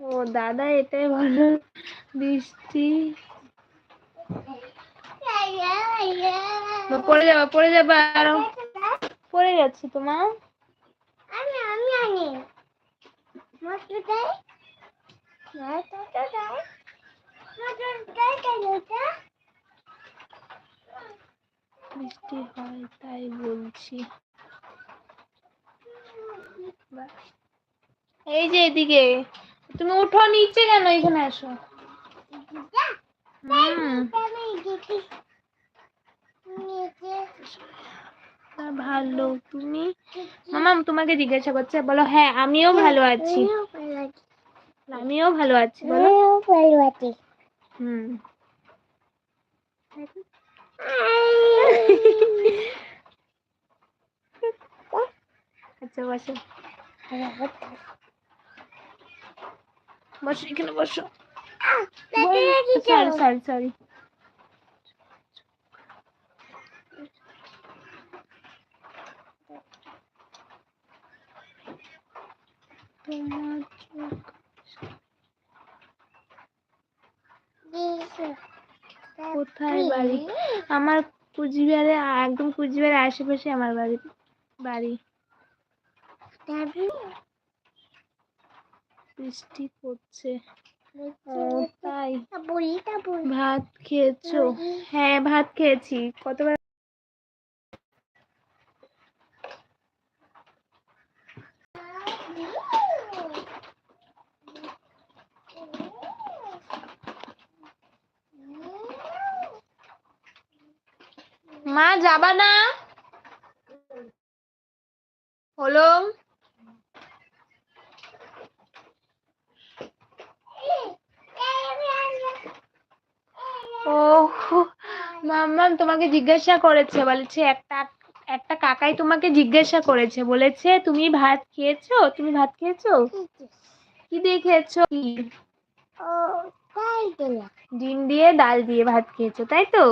ও দাদা এটাই বলো বৃষ্টি। পড়ে যাবা পড়ে যাবা আরও। পড়ে যাচ্ছে তোমার আমি আমি ওটা বৃষ্টি হয় তাই বলছি। এই যে এদিকে। তুমি উঠো নিচে কেন এখানে আসো তা ভালো তুমি? মামা তোমাকে জিজ্ঞাসা করছে বলো হ্যাঁ আমিও ভালো আছি। আমিও ভালো আছি। বলো। ভালো আছি। হুম। আচ্ছা বসো। বসো এখানে বসো। সরি সরি সরি তোমার কোথায় বাড়ি? আমার কুচবিহারে একদম কুচবিহারের আশেপাশে আমার বাড়ি বাড়ি। বৃষ্টি পড়ছে। তাই ভাত খেয়েছো? হ্যাঁ ভাত খেয়েছি। কতবার? মা যাবা না? হলো? ও মাম্মাম তোমাকে জিজ্ঞাসা করেছে বলেছে একটা একটা কাকাই তোমাকে জিজ্ঞাসা করেছে বলেছে তুমি ভাত খেয়েছো? তুমি ভাত খেয়েছো? কি দিয়ে খেয়েছো? ডিম দিয়ে ডাল দিয়ে ভাত খেয়েছো তাই তো?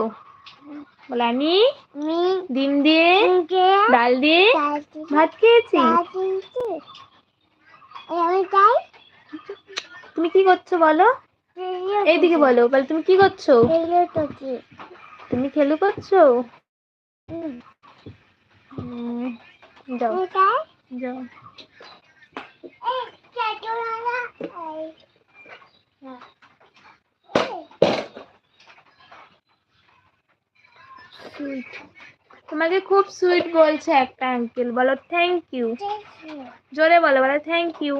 বলে আমি ডিম দিয়ে ডাল দিয়ে ভাত খেয়েছি। আমি তাই? তুমি কি করছ বলো? এইদিকে বলো বলে তুমি কি করছ? তুমি খেলু করছ? যাও। যাও। তোমাকে খুব সুইট বলছে একটা আঙ্কেল বলো থ্যাংক ইউ জোরে বলো বলো থ্যাংক ইউ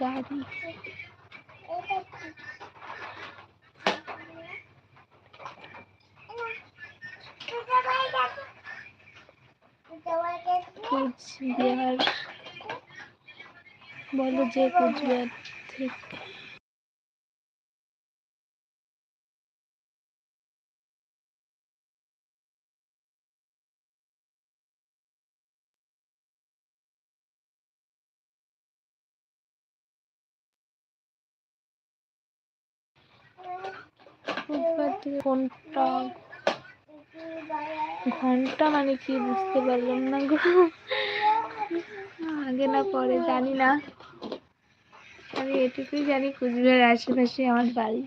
গাড়ি। কুচবিহার। বলো যে কুচবিহার থেকে। ঘণ্টা মানে কি বুঝতে পারলাম না গো। আগে না, পরে জানি না। আমি এটুকুই জানি কুচবিহার আশেপাশে আমার বাড়ি।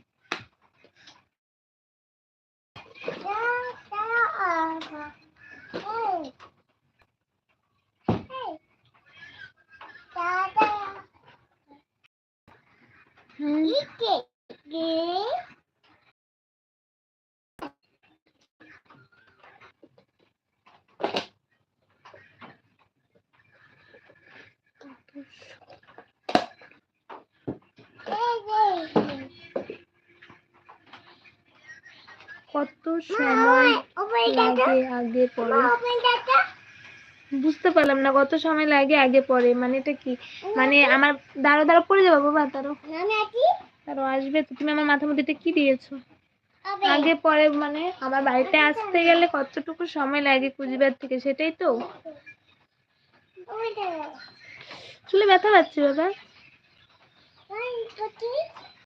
কত সময় লাগে বুঝতে পারলাম না, কত সময় লাগে আগে পরে মানে এটা কি? মানে আমার দাঁড়ো দাঁড়ো পড়ে যাব, বাবা দাঁড়ো দাঁড়ো আসবে তুমি আমার মাথার মধ্যে কি দিয়েছ? আগে পরে মানে আমার বাড়িতে আসতে গেলে কতটুকু সময় লাগে কুচবিহার থেকে? সেটাই তো। চুলে ব্যথা পাচ্ছে বাবা।